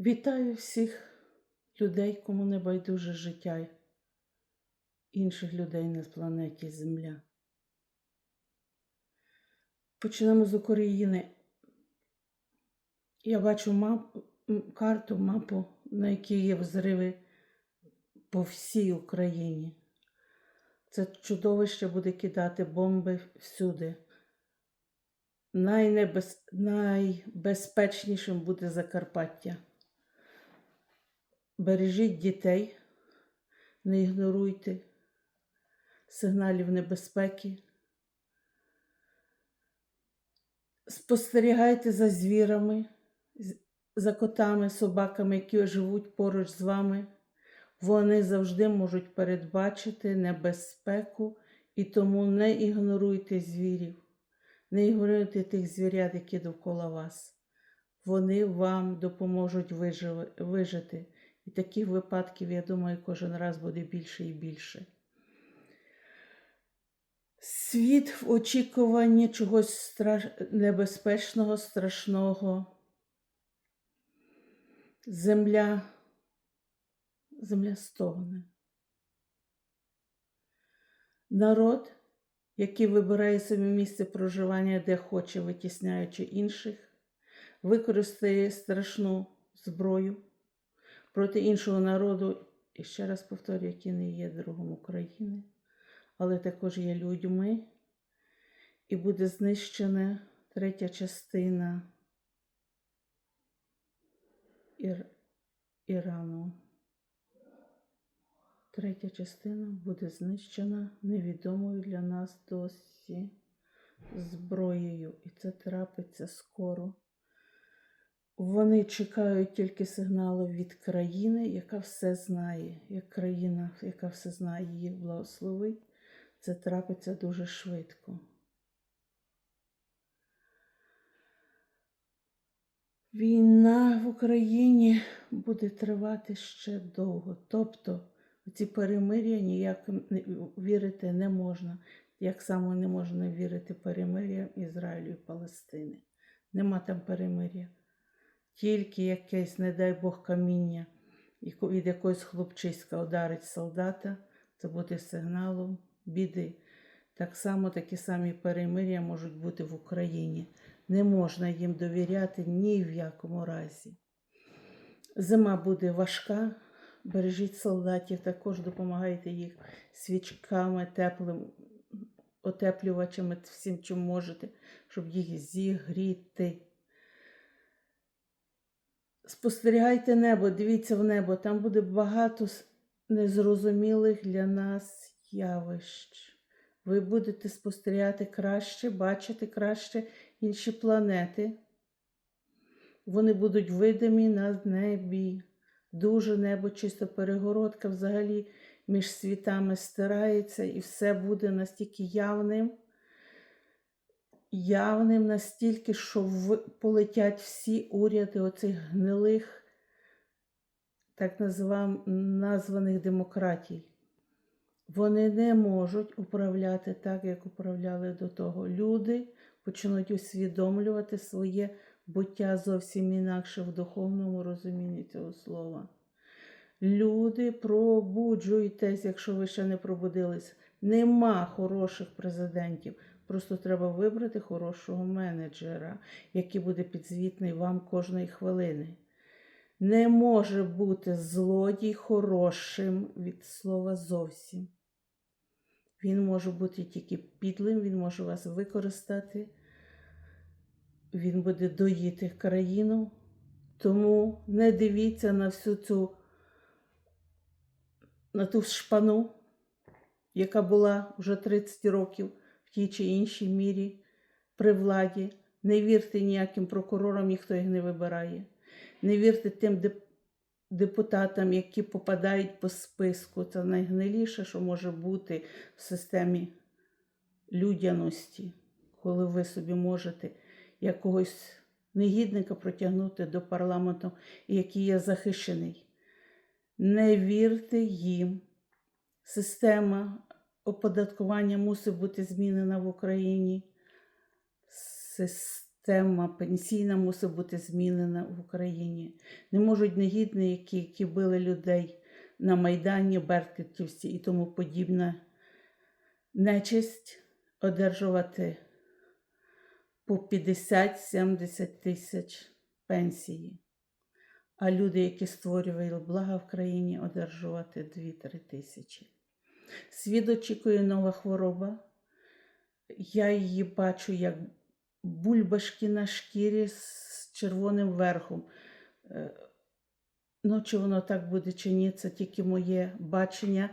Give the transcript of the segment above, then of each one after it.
Вітаю всіх людей, кому не байдуже життя інших людей на планеті Земля. Почнемо з України. Я бачу мап, карту, мапу, на якій є взриви по всій Україні. Це чудовище буде кидати бомби всюди. Найнебез... Найбезпечнішим буде Закарпаття. Бережіть дітей, не ігноруйте сигналів небезпеки. Спостерігайте за звірами, за котами, собаками, які живуть поруч з вами. Вони завжди можуть передбачити небезпеку і тому не ігноруйте звірів, не ігноруйте тих звірят, які довкола вас. Вони вам допоможуть вижити. І таких випадків, я думаю, кожен раз буде більше і більше. Світ в очікуванні чогось страш... небезпечного, страшного. Земля, земля стогне. Народ, який вибирає собі місце проживання, де хоче, витісняючи інших, використає страшну зброю проти іншого народу, і ще раз повторюю, які не є другом України, але також є людьми, і буде знищена третя частина Ір... Ірану. Третя частина буде знищена невідомою для нас досі зброєю, і це трапиться скоро. Вони чекають тільки сигналу від країни, яка все знає. Як країна, яка все знає, їх благословить, це трапиться дуже швидко. Війна в Україні буде тривати ще довго. Тобто ці перемир'я ніяк вірити не можна. Як само не можна вірити перемир'ям Ізраїлю і Палестини. Нема там перемир'я тільки якесь, не дай Бог, каміння від якогось хлопчиська ударить солдата, це буде сигналом біди. Так само такі самі перемир'я можуть бути в Україні. Не можна їм довіряти ні в якому разі. Зима буде важка. Бережіть солдатів, також допомагайте їх свічками, теплим отеплювачами, всім, чим можете, щоб їх зігріти. Спостерігайте небо, дивіться в небо, там буде багато незрозумілих для нас явищ. Ви будете спостерігати краще, бачити краще інші планети. Вони будуть видимі на небі. Дуже небо, чисто перегородка взагалі між світами стирається, і все буде настільки явним явним настільки, що в... полетять всі уряди оцих гнилих, так називам... названих демократій. Вони не можуть управляти так, як управляли до того. Люди почнуть усвідомлювати своє буття зовсім інакше в духовному розумінні цього слова. Люди, пробуджуйтесь, якщо ви ще не пробудились. Нема хороших президентів. Просто треба вибрати хорошого менеджера, який буде підзвітний вам кожної хвилини. Не може бути злодій хорошим від слова зовсім. Він може бути тільки підлим, він може вас використати, він буде доїти країну. Тому не дивіться на всю цю на ту шпану, яка була вже 30 років в тій чи іншій мірі при владі. Не вірте ніяким прокурорам, ніхто їх не вибирає. Не вірте тим депутатам, які попадають по списку. Це найгниліше, що може бути в системі людяності, коли ви собі можете якогось негідника протягнути до парламенту, який є захищений. Не вірте їм. Система оподаткування мусить бути змінена в Україні. Система пенсійна мусить бути змінена в Україні. Не можуть негідники, які били людей на Майдані, Беркутівці і тому подібне, нечисть одержувати по 50-70 тисяч пенсії. А люди, які створювали блага в країні, одержувати 2-3 тисячі. Світ очікує нова хвороба. Я її бачу як бульбашки на шкірі з червоним верхом. Е, Ну, чи воно так буде, чи ні, це тільки моє бачення.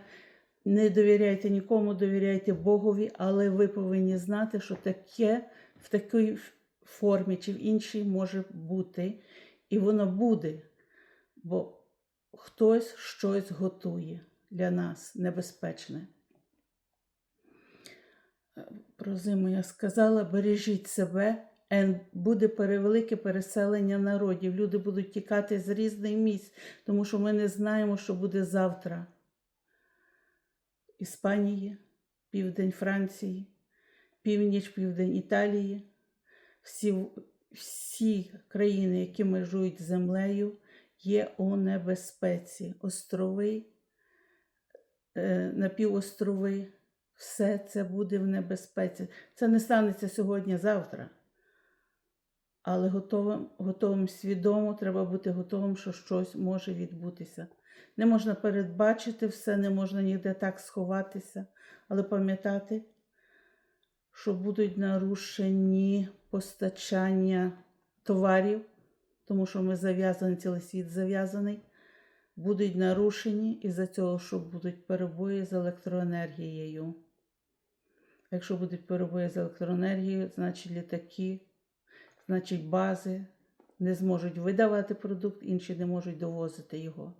Не довіряйте нікому, довіряйте Богові, але ви повинні знати, що таке в такій формі чи в іншій може бути, і воно буде, бо хтось щось готує для нас небезпечне. Про зиму я сказала, бережіть себе, буде перевелике переселення народів. Люди будуть тікати з різних місць, тому що ми не знаємо, що буде завтра. Іспанії, південь Франції, північ, південь Італії, всі, всі країни, які межують землею, є у небезпеці. Острови, напівострови, все це буде в небезпеці. Це не станеться сьогодні, завтра. Але готовим, готовим свідомо треба бути готовим, що щось може відбутися. Не можна передбачити все, не можна ніде так сховатися, але пам'ятати, що будуть нарушені постачання товарів, тому що ми зав'язані, цілий світ зав'язаний, будуть нарушені із-за цього, що будуть перебої з електроенергією. Якщо будуть перебої з електроенергією, значить літаки, значить бази не зможуть видавати продукт, інші не можуть довозити його.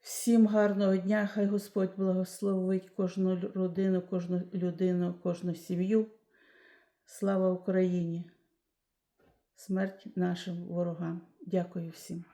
Всім гарного дня, хай Господь благословить кожну родину, кожну людину, кожну сім'ю. Слава Україні! Смерть нашим ворогам. Дякую всім.